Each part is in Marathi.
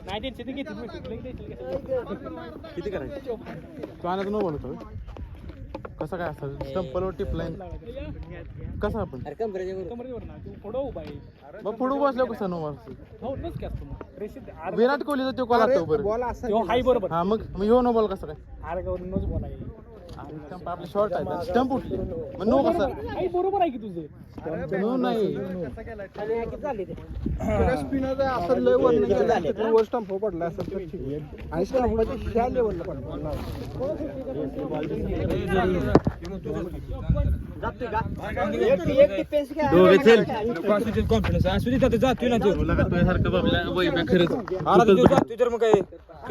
नाही पाहिजे एका किती? करायचं तू न बोलतो कसं काय असतं स्टंपलवर टिप लाईन कसं आपण मग पुढे बसलो कसं नो विराट कोहलीचा तो कॉल असतो बरं बरोबर हा मग मग ह्यो नो बॉल कसं काय आरगावरूनच स्टंप आपले शॉर्ट आहे स्टंप उठली. मग नो कसं? बरोबर आहे की तुझं? नो नाही. स्पिनर असं लय वर नाही गेलं तिथून वर स्टंप पडला असं तर ठीक आहे. आणि स्टंप ह्या लेवलला पडला कॉन्फिडन्स असू दे जातोय ना तो? तुझ्यासारखं बाबल्या वैभव खरंच. जातोय तर मग काय?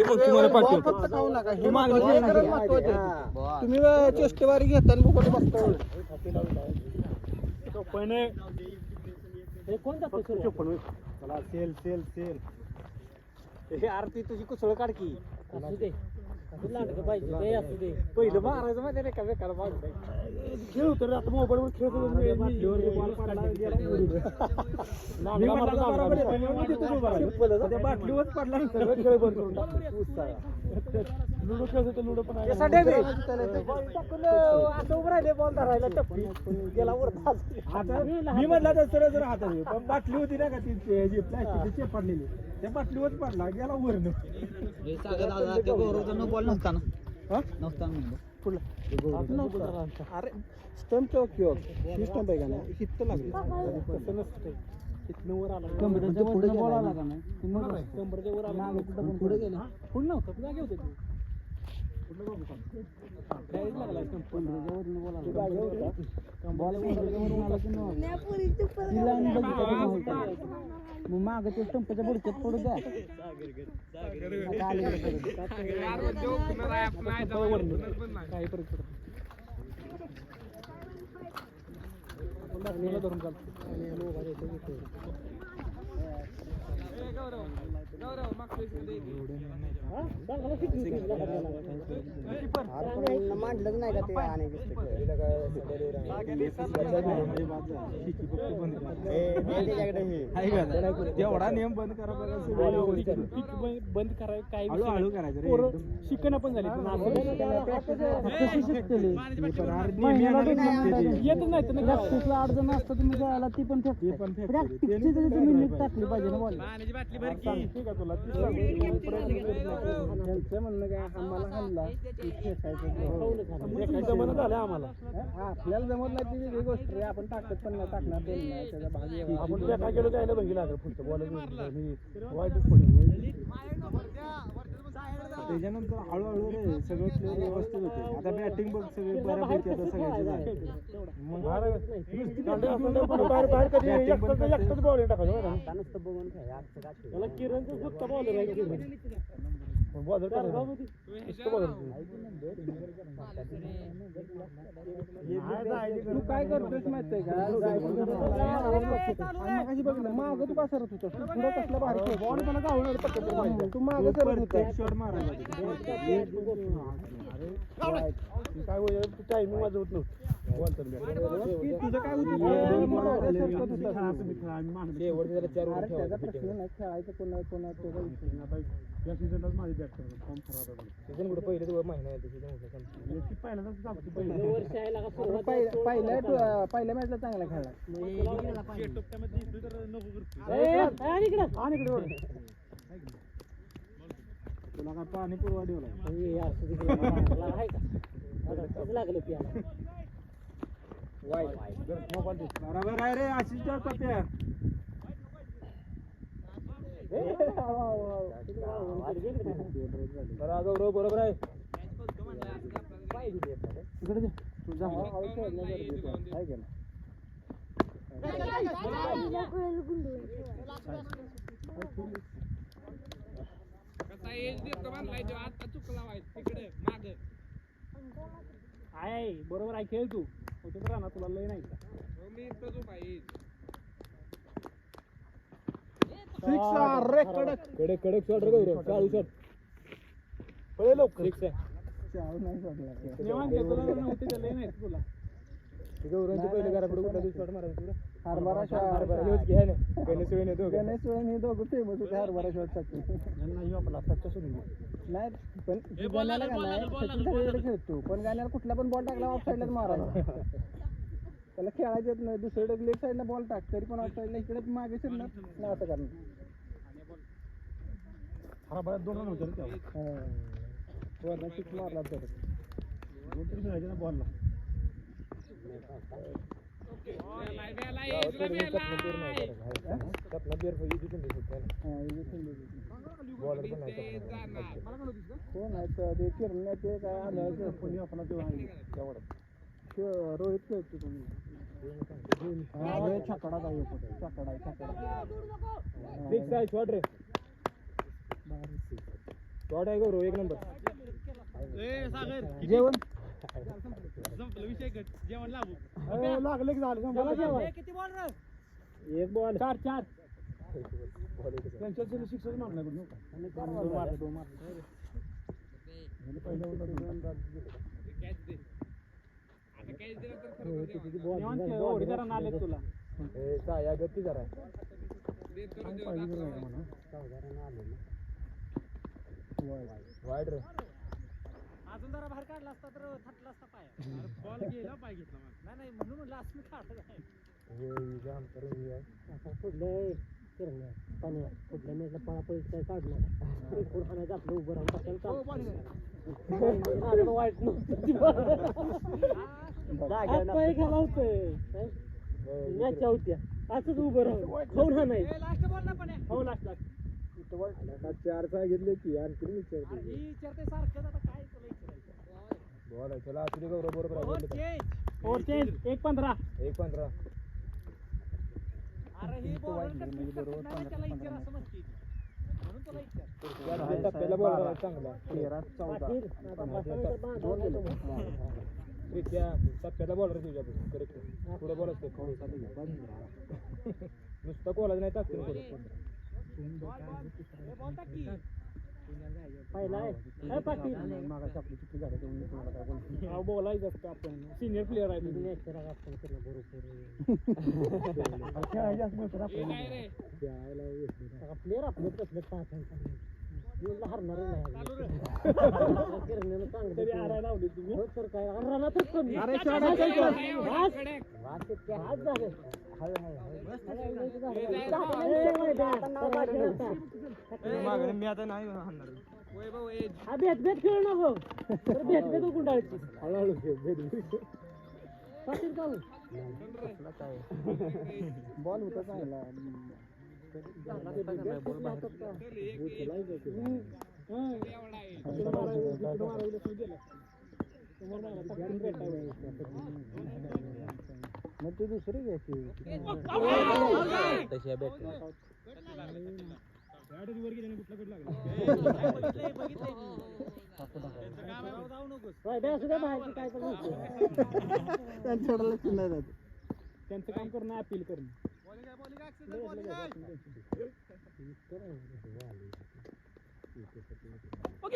मग तुम्हाला पाठवतो. फक्त खाऊ नका. हे महत्वाचं आहे. तुम्ही अं, चेष्टेवारी घेता आणि बघून बघता पण हे कोण चला सेल सेल सेल. हे आरती तुझी कुसळ काढ की. असू दे. पहिलं मारायचं माहिती नाही का? बेकार खेळ होतं रे आता खेळ बाटलीवर पडला सगळं खेळ बंद करून लुडो खेळत होतं लुडो पण आहे. टाकून असं उभं राहिले बॉल धरायला टप्पी. गेला वर आता मी म्हटलं तर सरळ जर हातात येऊ. पण बाटली होती ना का ती ते जी प्लास्टिकची पडलेली त्या बाटलीवर पडला गेला वर बॉल नव्हता ना हा? नव्हता अरे स्टंप चौक किंवा ही स्टंप आहे का नाही हित लागली तसं नसतं इथनं वर आला कमरेच्या पुढे बॉल आला का नाही कमरेच्या वर आला पुढे गेला पुढे नव्हतं तू जागे होते तू Direct लागला stump. तू जागे होता? मग माग ते स्टंपच्या बुडक्यात पडू द्या काही फरक पडत धरून चालतो आणि याला उभा राहायचं इथे. हा? चांगला शिकली होती लागलेला. मांडलंच नाही का ते आणि तेवढा नियम बंद करा पीक बंद कराय काय हळूहळू करायचं शिकणं पण झाली. येत नाही तर प्रॅक्टिसला अडचण असतं तुम्ही जायला ती पण तुम्ही नीट टाकली पाहिजे. ना बॉल सांगते का. तुला? ती त्यांचं म्हणणं काय? आम्हाला हल्ला. की फेकायचं जमणं झालं आम्हाला. हा, आपल्याला जमत नाही ती वेगळी गोष्ट. आपण टाकत पण नाही टाकणार पण नाही. त्याचा भाग वेगळा. आपण त्या काय केलं त्याला बघितलं लागलं पुढचं. बॉल वाईटच पडलं. त्याच्यानंतर हळूहळू रे सगळं प्लेअर व्यवस्थित होते. आता बॅटिंग बघ सगळे बऱ्यापैकी आता सगळ्यांची एकटाच बॉल टाकायचं किरण. तू काय करतोस माहितीये का? बघितलं मागं तू का सरत होतास तू पुढं कसला भारी बॉल मला गावणार पटकन तू मागं सरत होतास काय टायमिंग माझं होत नव्हतं. तुझं काय होतं? खेळायचं कोणा कोणा. या सीझनलाच माझी बॅट करणार फॉर्म खराब आहे सीझन कुठे? पहिले दोन महिना आहे सीझन पहिल्यांदाच चालतं अरे पहिल्या पहिल्या पहिल्या मॅचला चांगला खेळला. तुला काय पाणी पुरवा ठेवला बरोबर आहे रे अशीच पत्या गौरव बरोबर आहे. इकडे दे. तू जा. हळू खेळणं गरजेचं आहे. बरोबर आहे खेळ तू. राहणार तुला लय नाही का? Six, अरे कडक कडक. कडक. शॉट रे गौरव. चालू शॉट पळे लवकर. सिक्स गौरवचे पहिले घरापुढे कुठला दिवस शॉट मारायचा तुला? हरभरा shot. हरभरा. ह्योच घ्या ना. गणेश वेळ येतो गणेश वेळेन हे दोघं फेमस होते हरभरा शॉटसाठी. नाही पण गाण्याला सचिन खेळतो. पण गाण्याला कुठला पण बॉल टाकला ऑफ साईडलाच मारायला त्याला खेळायचं येत नाही. दुसरीकडे लेफ्ट साईडला बॉल टाक तरी पण ऑफ साईडला इकडे मागे शिरणार नाही असं करणार. दोन रन होते वरनं सिक्स मारला तर. दोन तरी मिळायचे ना बॉलला कोण आहे तर ते किरण ते काय आलं तेवढं. रोहित खेळतो तुम्ही. छकडा काय छकडा छकडा सिक्स आहे शॉट रे। शॉट आहे गौरव एक नंबर। जेवण ए, लागलं की झालं चला जेवाय. एक बॉल चार चार। त्यांच्या सिक्स मारला दोन मारले दोन मारले निवांत खेळ, एवढे जरा नाले तुला. गती जरा वाईट. रे. अजून जरा बाहेर काढला असता तर थटला असता पाय. बॉल गेला पाय घेतला नाही नाही म्हणून म्हणलं असं मी काढलं नाही पुढल्या पुढल्या मॅचला पळापळी काय काढणार? एकूण हाणायचं आपलं उभं राहून टाकायला वाईट पाय घाला होतोय मॅच होत्या. असंच उभं राहून. खाऊन हा. नाही हो लास्ट लास्ट चार सांगितले की आणखी विचारतो. सारखं आता काय बरोबर एक पंधरा. एक पंधरा. टप्प्याला बॉल आहे चांगला. तेरा चौदा. टप्प्याला बॉल रे तुझ्या करेक्ट पुढे बॉल असते. नुसतं कोलाज नाही टाकते. पहिला आहे. पाटील. मागाशी आपली चुकी झाली तर मी तुम्हाला काय बोलतो बोलायचं असतं आपण. सिनियर प्लेअर आहे तुम्ही. खेळायची असं म्हणतात आपण प्लेअर आपले कसले हरणार हो मी आता नाही हा भेट भेट खेळू भेट गुंडाळची. हळूहळू खेळ, भेट, भेट. पाटील का बॉल होता चांगला. मग ती दुसरी घ्यायची तशी काय त्यांच्याकडे लक्ष नाही त्यांचं काम करणं अपील करणं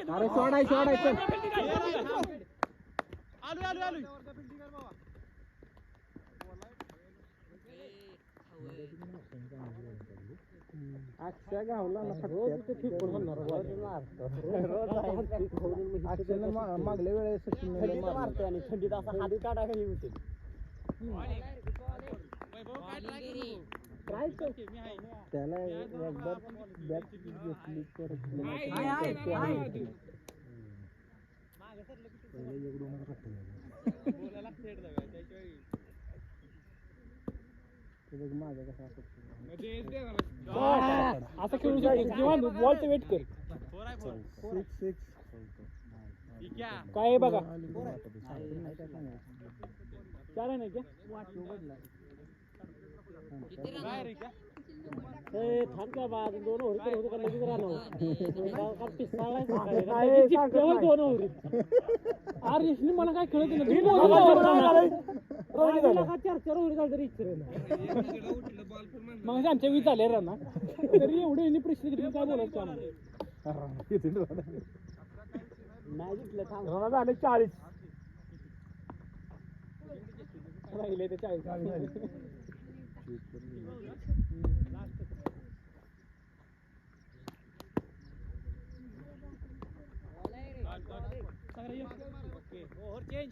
अरे सोडाय सोडाय चल अक्षय गावला ना अक्षयला मा- मागल्या वेळेस सचिन आणि थंडीत असा हात काढा काही होते त्याला एकदा बॅट घेतली तर माझं कसं असं असं खेळू शकतो जेव्हा बॉलचं वेट कर। सिक्स सिक्स काय? आहे बघा चार आहे नाही का ए, थांब का बा अजून दोन तर होते का लगेच राहणार नाही. दोन ओव्हरी. अरे मला काय कळत नाही. चार चार ओव्हरी झाली तरी इच्छा नाही. मग आमच्या वीज झाले ना. तरी एवढे यांनी प्रश्न घेतले काय बोलायचं आम्हाला नाही जिंकलं झाले चाळीस. राहिले ते चाळीस. और एक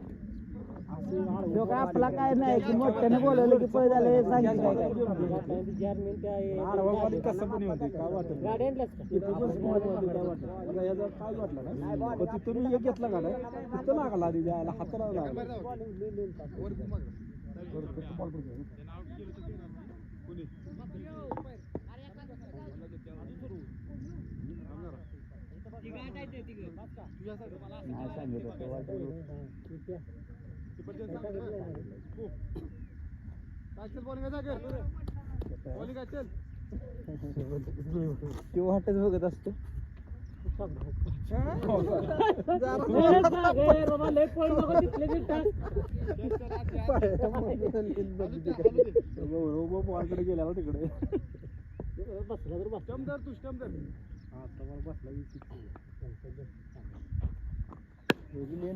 काय आपला काय नाही की मोठ्याने बोलवलं की पळ झालं सांगितलं. काय तिथून एक घेतला गाड्या तिथं लागला आधी जायला हाताला बरं, तिथं ball पडतो. नाही सांगितलं तो वाटलं. तो वाटच बघत असतो. रोबो ball कडे गेला ना तिकडे बसला तर बस आता मला बसला किती.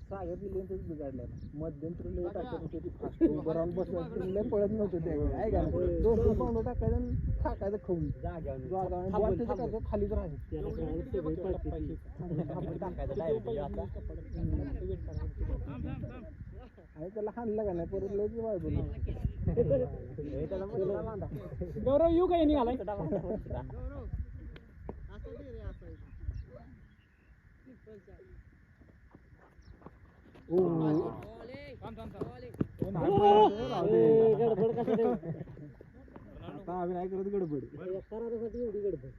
सागर लेनच बिघडल्या. मध्यंतरी लय टाकत होते ती fast उभं राहून बसवायचं लय पळत नव्हतं त्यावेळी आहे का? दोन दोन पाऊंड टाकायचं आणि टाकायचं खाऊन. ball त्याचं काय खालीच राहायचं आणि त्याला हाणलं का नाही? परत लयच वाय गौरव येऊ का? यांनी आलाय गडबड कसं आता आम्ही नाही करत गडबड करारासाठी एवढी गडबड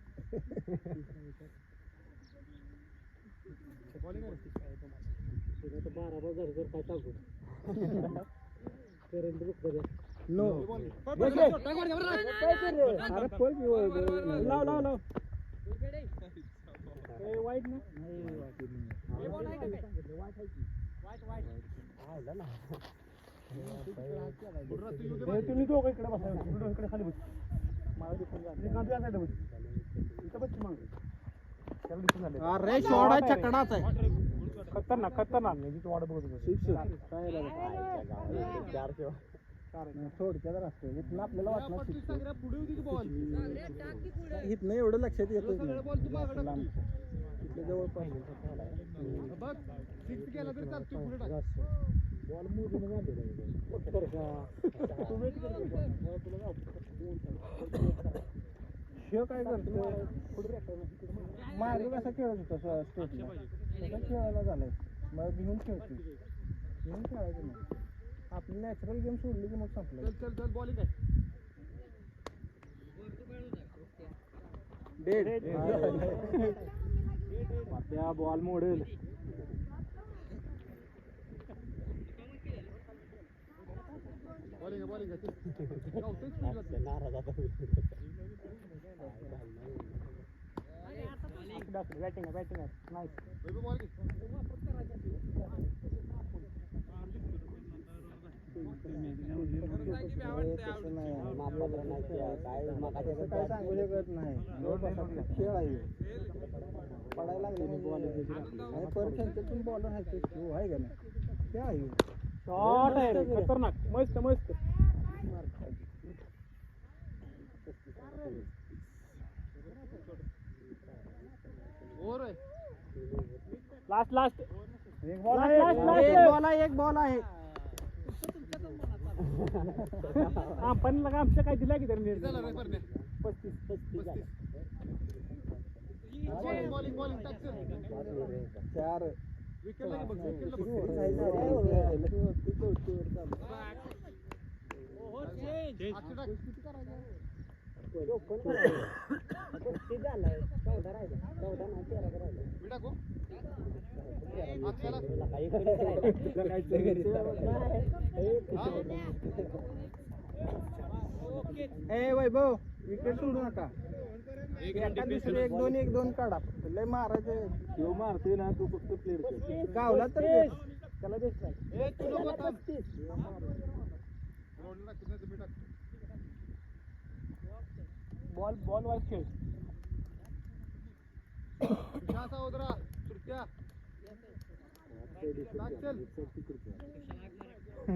बारा बाजार झाली काय टाकू करंट बुक बघा वाईट ना. तुम्ही दोघं इकडे बसा. इकडे खाली बस. मला दिसून बस. इथं बस मग. त्याला दिसून झाले. अरे शॉर्ट आहे चकडाच आहे. खतरनाक खतरनाक. नाही तिथं वाट बघत होतो. थोडक्यात असतं इथनं आपल्याला वाटणार. इथनं एवढं लक्षात येतच नाही लांब. इथलं जवळपास बॉल मोजून झालेला शिव काय करतो मागे कसा खेळत होता स्टेटला तसा खेळायला झालाय. मग घेऊन खेळतो घेऊन खेळायचं नाही. आपली नॅचरल गेम सोडली की मग संपलं. चल चल बॉलिंग आहे डेड त्या बॉल मोडेल. बॅटिंग आहे बॅटिंग नाही काय सांगू शकत नाही जवळपास आपला खेळ आहे पडायला लागले नाही बॉल आणि परत त्यांच्यातून बॉलर आहे ते शिव आहे का नाही खेळ आहे शॉट आहे रे, खतरनाक मस्त मस्त लास्ट लास्ट. एक बॉल आहे एक बॉल आहे आपण लगा आमच्या काय दिला की त्यांनी पस्तीस पस्तीस. चार चौदा राहिला. चौदा नाही तेरा राहिला ए वैभव विकेट सोडू नका. एका दुसरे एक दोन एक दोन काढा. लय मारायचं तो मारतोय ना तू फक्त प्लेअर गावला तर. त्याला देत नाही. बॉल बॉल वाईज खेळ.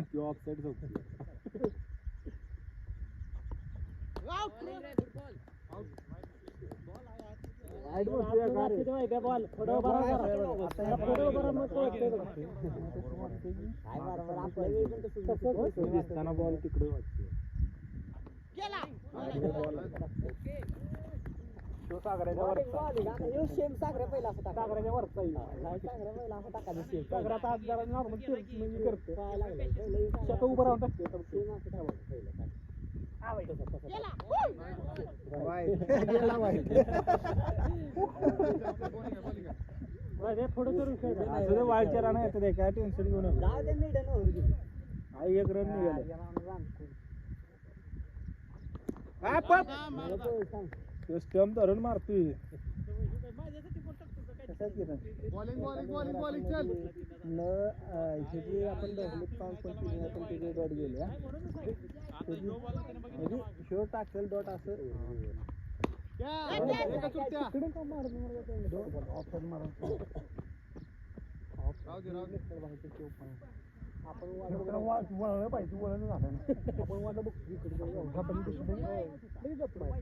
तो ऑफसाईड झोपतो वाईट बसतोय आपलं का रे? बाकीचं माहिती आहे बॉल थोडं उभा राहा जरा. आता थोडं उभा राहा, मग कळतंय बघा. तसंच होतं. दिसताना बॉल तिकडे वाटतो तो सागराच्या वरचा सागराच्या वरचा येईल. सागरात आज जरा नॉर्मल म्हणजे करतो शत उभं राहून टाकते थोडं करून खेळ. जरा. असं येतं रे काय टेन्शन घेऊ नका. आई एक रन निघाला. तो स्टंप धरून मारतोय न अं, हे जे आपण डेव्हलप काम पण केली आपण त्याचे डॉट गेले हा. त्याची- म्हणजे शो टाकेल डॉट असं तिकडून का मारून मला ते डॉट ऑफसाईड मारून आपण वाट- वळलं पाहिजे वळण झालं ना आपण वाटलं बघ इकडे जाऊ. जाऊ. लगेच जातो बाहेर.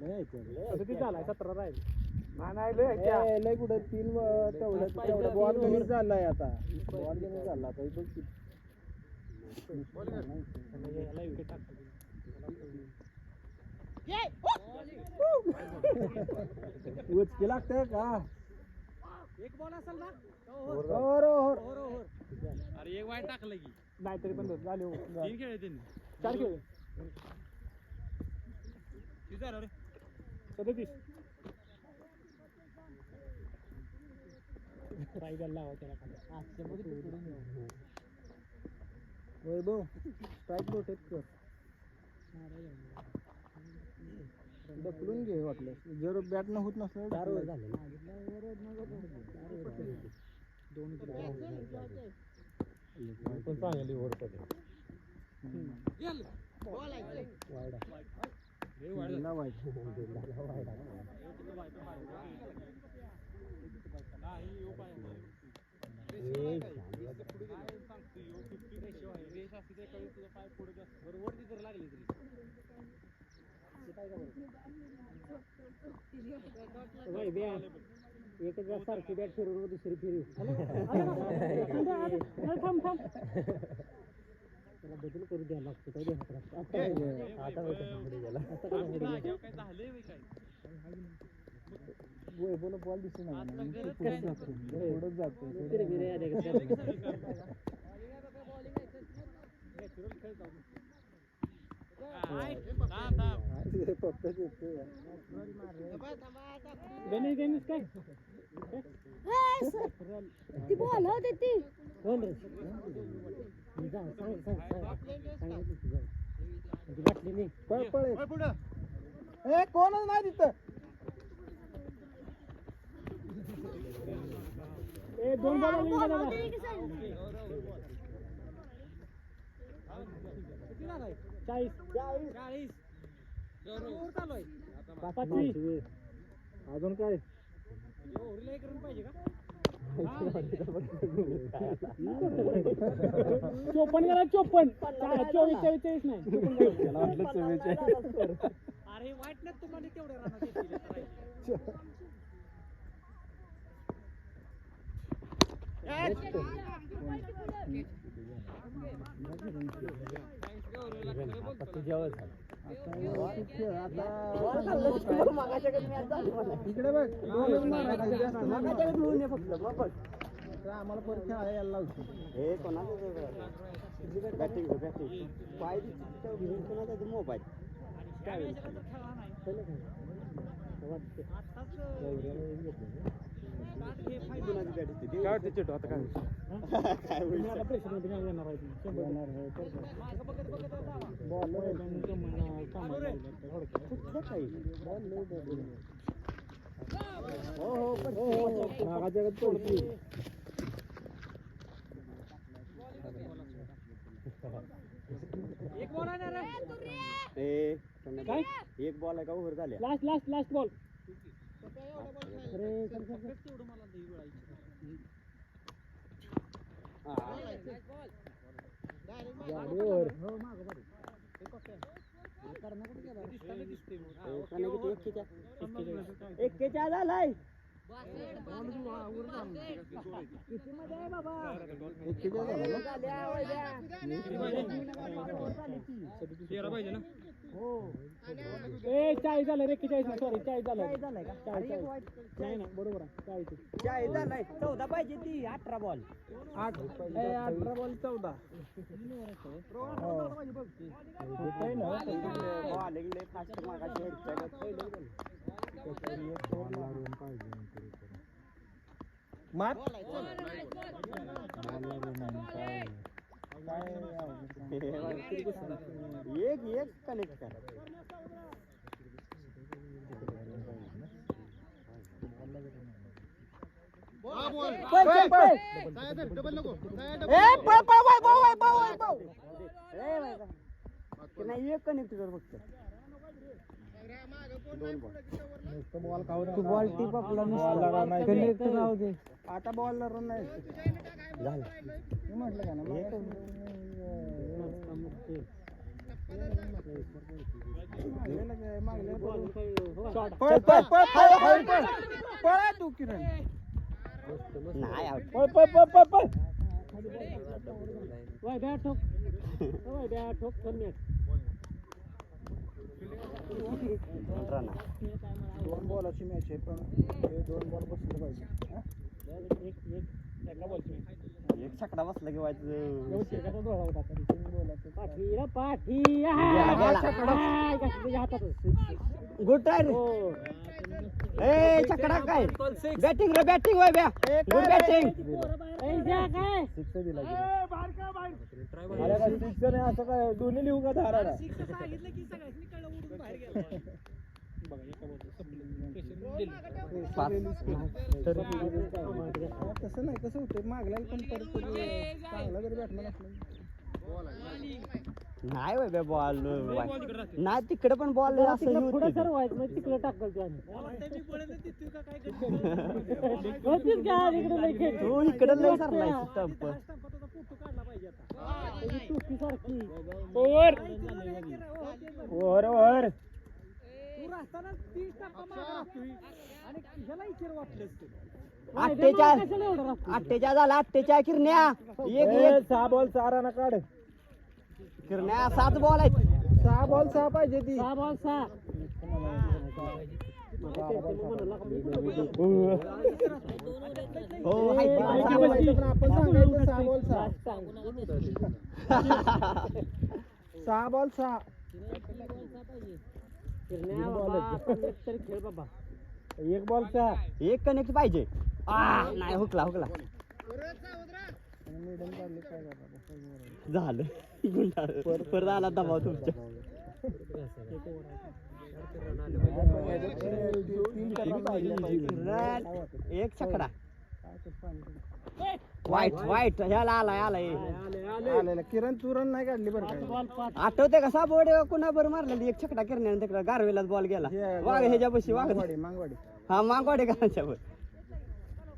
लय ऐकलं. आता किती झालाय सतरा राहील नाही, नाही, लय कुठं तीन व- तेवढं तेवढं बॉल कमी झालाय आता बॉल कमी झाला आता हे बघ किती. उचकी लागतंय का ओव्हर, ओव्हर. अरे एक वाईट टाकलं की. नाहीतरी पण झाले. तीन खेळ त्यांनी. चार खेळ. किती झालं रे सदतीस लावा त्याला खाली. वैभव स्ट्राईक रोटेट कर. ढकलून घे वाटलं. जर बॅट न होत नसलं चार वर झाले. पण चांगली ओव्हर पडली वय द्या. एक एकदा सारखी बॅट फिरवून दुसरी थांब थांब त्याला बदल करू द्या लागतो काय द्या आता आता बॉल दिसू नका पुढे जातो पुढे जातो फिरे फिरे आले का फक्त येतो गणेश गणेश काय? ती बॉल होती ती कोण रे. सांग सांग सांग. बाटली नाही. पळ पळ. ए कोणच नाही तिथं. ए दोन बॉल साईड चाळीस. चाळीस. पाचवी. अजून काय? चोपन्न गेला चोपन्न. चा- चोवीस चोवीस चोवीस नाही. चोपन्न गेला. त्याला वाटलं चव्वेचाळीस अरे वाईट ना तुम्हाला. तर आम्हाला परत खेळायला यायला लावतो काय वाटतं चेटू आता काय मी आता प्रेक्षकांमध्ये नाही. येणार आहे ती. शंभर बॉल कामाला- कामाला लागले आता काय एक बॉल आहे का? ओव्हर झाल्या लास्ट लास्ट लास्ट बॉल अरे चल, चल, चल. एक्केचाळीस झालाय ए चाळीस झालं रे एक्केचाळीस सॉरी चाळीस झालं. चाळीस चाळीस. नाही ना बरोबर आहे. चाळीस चाळीस झालाय. चौदा पाहिजे ती अठरा बॉल आठ. अठरा बॉल चौदा. एक एक कनेक्ट करा. नाही एक कनेक्ट कर फक्त तू बॉल. टीप आपला कनेक्ट राहू दे. आता बॉल रन नाही. झालं. मी म्हटलं का ना पळ तू किरण नाही? पळ पळ पळ पळ पळ. वाय द्या ठोक. वाय द्या ठोक. मॅच दोन बॉलाची मॅच आहे पण हे दोन बॉल बसले पाहिजे. एक छकडा बसला की व्हायचं पाठी पाठी गुड हो. ए छकडा काय? बॅटिंग रे बॅटिंग होय ब्या गुड बॅटिंग. असं काय? दोन्ही लिहू का धारा सांगितलं की सगळ्यांनी कळलं उडून बाहेर गेला. बघा तसं नाही कसं होतं मागल्याला पण परत चांगला जरी भेटणार नाही वय बॉल नाही तिकडे पण बॉल असं पुढे सर व्हायचं तिकडे टाकल तू. नाही हो, इकडे लई लय सरलाय स्टंप काढला पाहिजे ओव्हर ओव्हर ओव्हर तू राहताना तीस टप्पा मागा राहतोय. आणि ह्याला इचेर वाटलंच राहतो अठ्ठेचाळीस झाला अठ्ठेचाळीस किरण्या. एक एक. सहा बॉल सहा रन काढ. किरण्या सात बॉल आहेत. सहा बॉल सहा पाहिजे ती. सहा बॉल सहा. हो सहा आपण सांगायचं बॉल सहा. सहा बॉल सहा. एक बाबा एक बॉल सहा एक कनेक्ट पाहिजे. आ नाही हुकला हुकला. झालं. परत आला दबाव तुमच्या. एक छकडा वाईट वाईट. ह्याला आलाय आलाय. आलेला. किरण रन नाही काढली बरं आठवते का? साबोड कुणा बरं मारलेली? एक छकडा किरण्याने तिकडे गारवेलाच बॉल गेला. वाघ ह्याच्या पशी वाघ. मागवाडी मागवाडी. हा मागवाडे का त्याच्यावर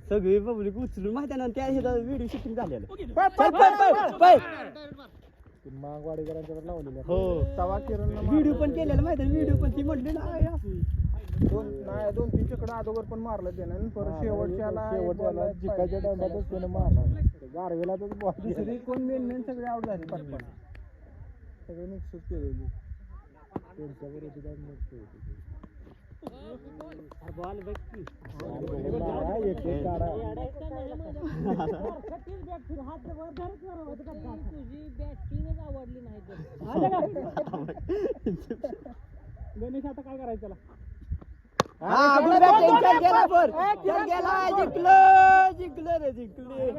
सगळी पब्लिक उचलून माहिती ना त्या ह्याचा व्हिडिओ शूटिंग झालेलं. मागवाडीकरांच्याकडे लावलेले हो. तवा किरण व्हिडिओ पण केलेला माहिती व्हिडिओ पण ती म्हटली ना. दोन नाही दोन तीन चकडं अगोदर पण मारलं त्यानं परत शेवटच्याला शेवटच्याला जिकायच्या टायमातच त्यानं मारला. गारवेला तर दुसरी कोण मेन मेन सगळे आउट झाले. पटपट सगळे मिक्सच केलेली त्यांच्यावर होती काय मस्त होती बॉल बघ की एक एक काढा तुझी बॅटिंगच आवडली नाही तर. गणेश आता काय करायचं जिंकलं, जिंकलं रे, जिंकलं. रे.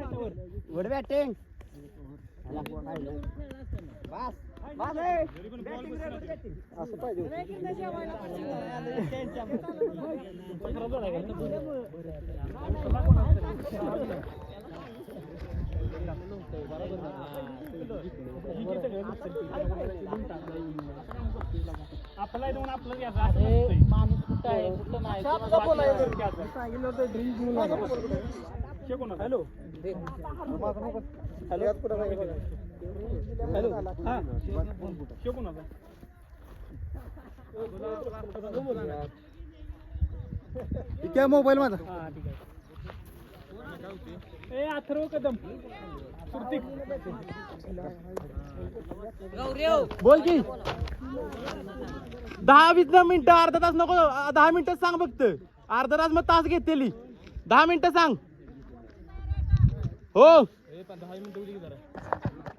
असं पाहिजे होतं. आपला देऊन आपलं घ्यायचं असं नसतंय. माणूस कुठं आहे कुठं नाही सांगितलं होतं ड्रिंक घेऊन आला. शेकून हॅलो हॅलो हा शेकून आता काय मोबाईल माझा? हा ठीक आहे ए अथर्व कदम सुरतिक बोल की. दहा वीस दहा मिनिटं अर्धा तास नको दहा मिनिटं सांग फक्त. अर्धा तास मग तास घेतलेली दहा मिनिटं सांग. हो.